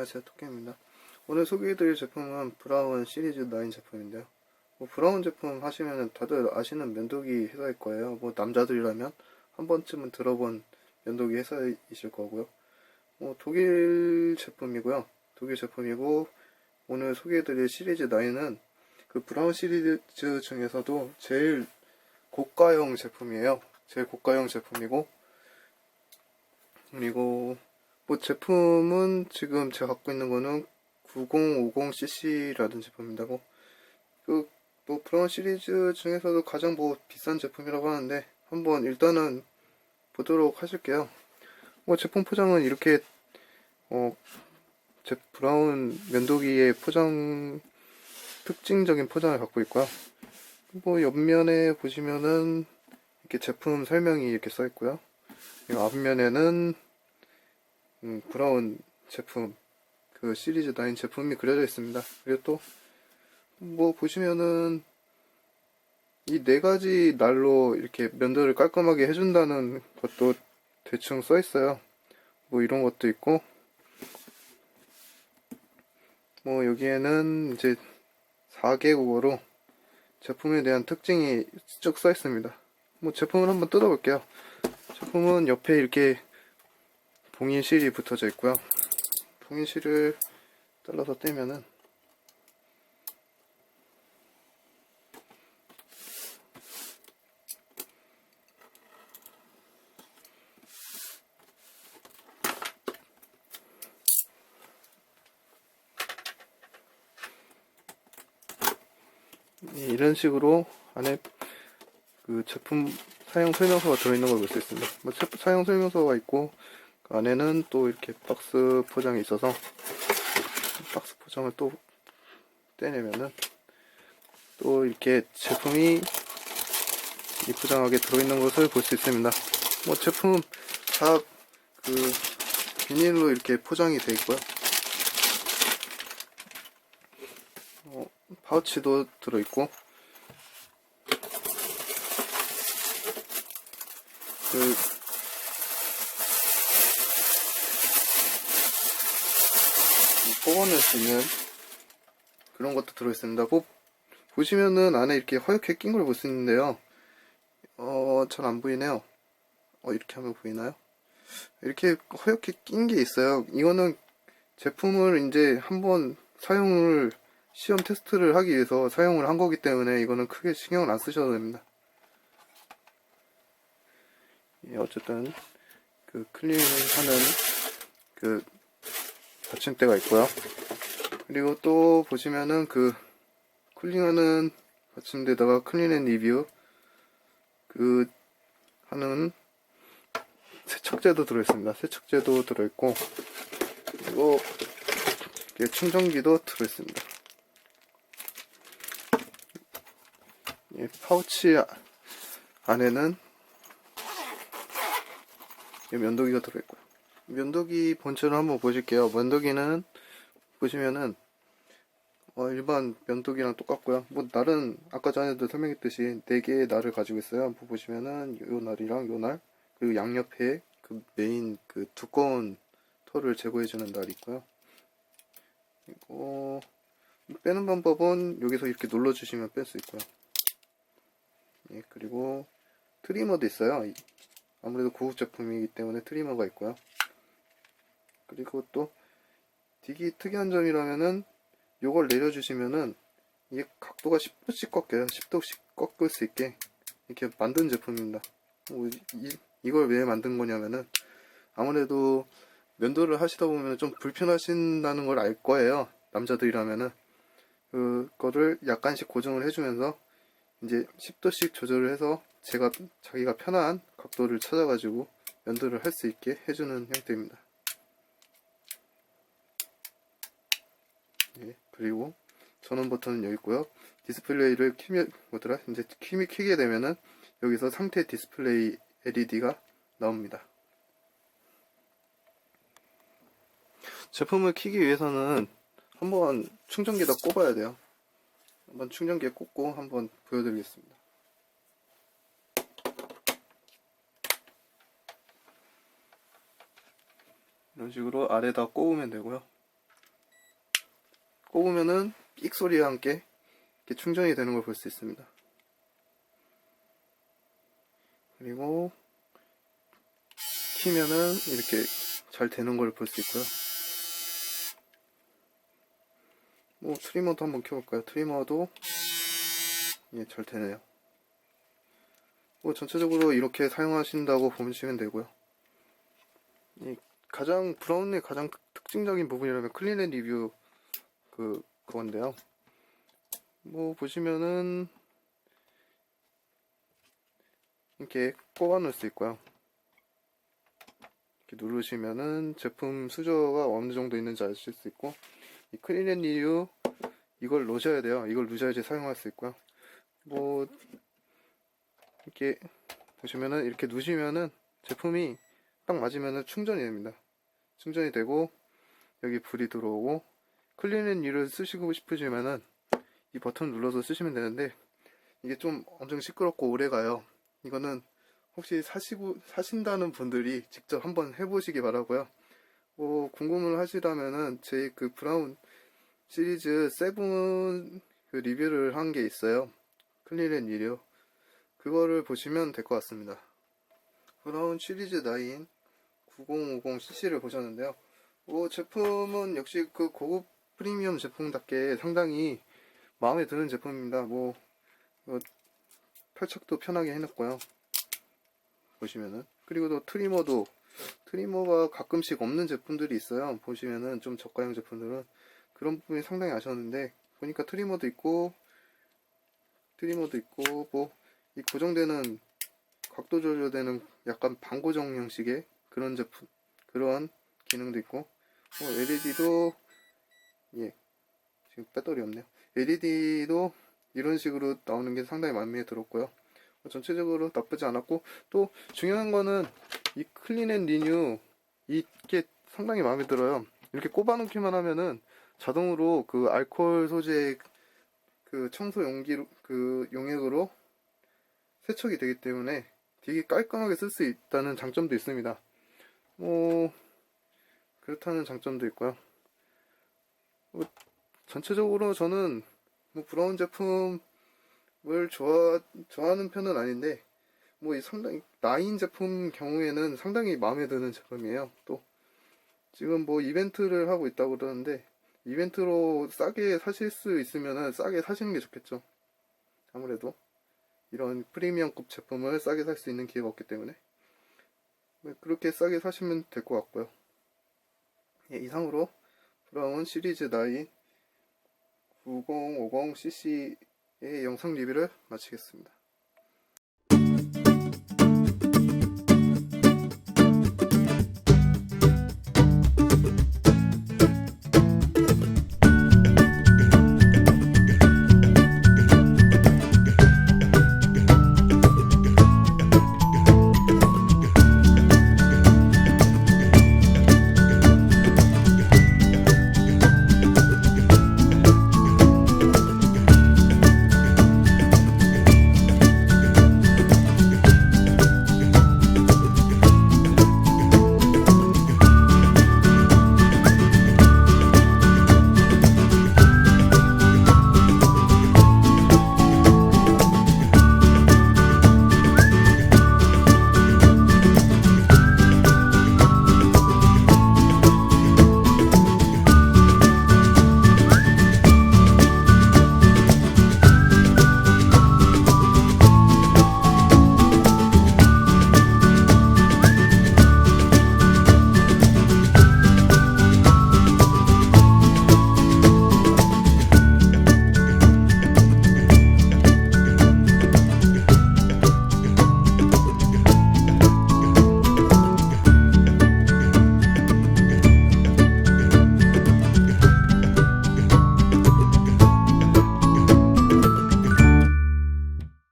안녕하세요 토끼입니다. 오늘 소개해드릴 제품은 브라운 시리즈 9 제품인데요. 뭐 브라운 제품 하시면 다들 아시는 면도기 회사일 거예요. 뭐 남자들이라면 한 번쯤은 들어본 면도기 회사이실 거고요. 뭐 독일 제품이고요. 독일 제품이고 오늘 소개해드릴 시리즈 9은 그 브라운 시리즈 중에서도 제일 고가형 제품이에요. 제일 고가형 제품이고 그리고 뭐 제품은 지금 제가 갖고 있는 거는 9050cc라는 제품이라고 그뭐 브라운 시리즈 중에서도 가장 뭐 비싼 제품이라고 하는데 한번 일단은 보도록 하실게요. 뭐 제품 포장은 이렇게 어 제 브라운 면도기의 포장 특징적인 포장을 갖고 있고요. 뭐 옆면에 보시면은 이렇게 제품 설명이 이렇게 써 있고요. 앞면에는 음, 브라운 제품 그 시리즈 9 제품이 그려져 있습니다. 그리고 또 뭐 보시면은 이 네 가지 날로 이렇게 면도를 깔끔하게 해준다는 것도 대충 써 있어요. 뭐 이런 것도 있고 뭐 여기에는 이제 4개국어로 제품에 대한 특징이 쭉 써 있습니다. 뭐 제품을 한번 뜯어볼게요. 제품은 옆에 이렇게 봉인 실이 붙어져 있고요. 봉인 실을 잘라서 떼면은 이런 식으로 안에 그 제품 사용 설명서가 들어있는 걸 볼 수 있습니다. 뭐 사용 설명서가 있고 그 안에는 또 이렇게 박스 포장이 있어서 박스 포장을 또 떼내면은 또 이렇게 제품이 이 포장하게 들어있는 것을 볼 수 있습니다. 뭐 제품 다그 비닐로 이렇게 포장이 되어 있고요. 어, 파우치도 들어있고 그 뽑아낼 수 있는 그런 것도 들어있습니다. 보, 보시면은 안에 이렇게 허옇게 낀 걸 볼 수 있는데요. 어, 잘 안 보이네요. 어, 이렇게 하면 보이나요? 이렇게 허옇게 낀 게 있어요. 이거는 제품을 이제 한번 사용을 시험 테스트를 하기 위해서 사용을 한 거기 때문에 이거는 크게 신경을 안 쓰셔도 됩니다. 예, 어쨌든 그 클린하는 그 받침대가 있고요. 그리고 또 보시면은 그 쿨링하는 받침대에다가 클린 앤 리뷰 그 하는 세척제도 들어있습니다. 세척제도 들어있고 그리고 충전기도 들어있습니다. 이 파우치 아- 안에는 이 면도기가 들어있고요. 면도기 본체를 한번 보실게요. 면도기는 보시면은 어, 일반 면도기랑 똑같고요. 뭐 날은 아까 전에도 설명했듯이 네 개의 날을 가지고 있어요. 한번 보시면은 요 날이랑 요 날, 그리고 양옆에 그 메인 그 두꺼운 털을 제거해주는 날이 있고요. 그리고 빼는 방법은 여기서 이렇게 눌러주시면 뺄 수 있고요. 예, 그리고 트리머도 있어요. 이- 아무래도 고급 제품이기 때문에 트리머가 있고요. 그리고 또 되게 특이한 점이라면은 요걸 내려주시면은 이게 각도가 10도씩 꺾여요. 10도씩 꺾을 수 있게 이렇게 만든 제품입니다. 뭐 이, 이걸 왜 만든 거냐면은 아무래도 면도를 하시다 보면 좀 불편하신다는 걸 알 거예요. 남자들이라면은 그거를 약간씩 고정을 해주면서 이제 10도씩 조절을 해서 제가 자기가 편한 각도를 찾아가지고 면도를 할 수 있게 해주는 형태입니다. 예, 그리고 전원 버튼은 여기 있고요. 디스플레이를 키면 뭐더라? 이제 키, 키게 되면은 여기서 상태 디스플레이 LED가 나옵니다. 제품을 키기 위해서는 한번 충전기에다 꼽아야 돼요. 한번 충전기에 꽂고 한번 보여드리겠습니다. 이런 식으로 아래다 꼽으면 되고요. 꼽으면은 삑 소리와 함께 이렇게 충전이 되는 걸 볼 수 있습니다. 그리고 키면은 이렇게 잘 되는 걸 볼 수 있고요. 뭐 트리머도 한번 켜볼까요? 트리머도 예, 잘 되네요. 뭐 전체적으로 이렇게 사용하신다고 보시면 되고요. 이 가장 브라운의 가장 특- 특징적인 부분이라면 클린앤 리뷰 그 그건데요. 뭐 보시면은 이렇게 꼽아 놓을 수 있고요. 이렇게 누르시면은 제품 수저가 어느 정도 있는지 아실 수 있고 이 클린앤 리뷰 이걸 놓으셔야 돼요. 이걸 누셔야지 사용할 수 있고요. 뭐 이렇게 보시면은 이렇게 누시면은 제품이 딱 맞으면은 충전이 됩니다. 충전이 되고 여기 불이 들어오고 클린 앤 유를 쓰시고 싶으시면은 이 버튼 눌러서 쓰시면 되는데 이게 좀 엄청 시끄럽고 오래 가요. 이거는 혹시 사시고 사신다는 분들이 직접 한번 해보시기 바라고요. 뭐 궁금을 하시다면은 제 그 브라운 시리즈 7그 리뷰를 한 게 있어요. 클린 앤 유료 그거를 보시면 될 것 같습니다. 브라운 시리즈 9 9050cc를 보셨는데요. 뭐 제품은 역시 그 고급 프리미엄 제품답게 상당히 마음에 드는 제품입니다. 뭐 어, 탈착도 편하게 해놨고요. 보시면은 그리고 또 트리머도 트리머가 가끔씩 없는 제품들이 있어요. 보시면은 좀 저가형 제품들은 그런 부분이 상당히 아쉬웠는데 보니까 트리머도 있고 트리머도 있고 뭐 이 고정되는 각도 조절되는 약간 반고정 형식의 그런 제품 그런 기능도 있고 뭐 LED도 예 지금 배터리 없네요 LED도 이런 식으로 나오는 게 상당히 마음에 들었고요 뭐 전체적으로 나쁘지 않았고 또 중요한 거는 이 클린 앤 리뉴 이게 상당히 마음에 들어요 이렇게 꼽아놓기만 하면은 자동으로 그 알코올 소재 그 청소 용기 그 용액으로 세척이 되기 때문에 되게 깔끔하게 쓸 수 있다는 장점도 있습니다. 뭐 그렇다는 장점도 있고요. 뭐, 전체적으로 저는 뭐 브라운 제품을 좋아 좋아하는 편은 아닌데 뭐 이 상당히 나인 제품 경우에는 상당히 마음에 드는 제품이에요. 또 지금 뭐 이벤트를 하고 있다고 그러는데 이벤트로 싸게 사실 수 있으면은 싸게 사시는 게 좋겠죠. 아무래도 이런 프리미엄급 제품을 싸게 살 수 있는 기회가 없기 때문에 네, 그렇게 싸게 사시면 될 것 같고요. 예, 이상으로 브라운 시리즈 9 9050cc의 영상 리뷰를 마치겠습니다.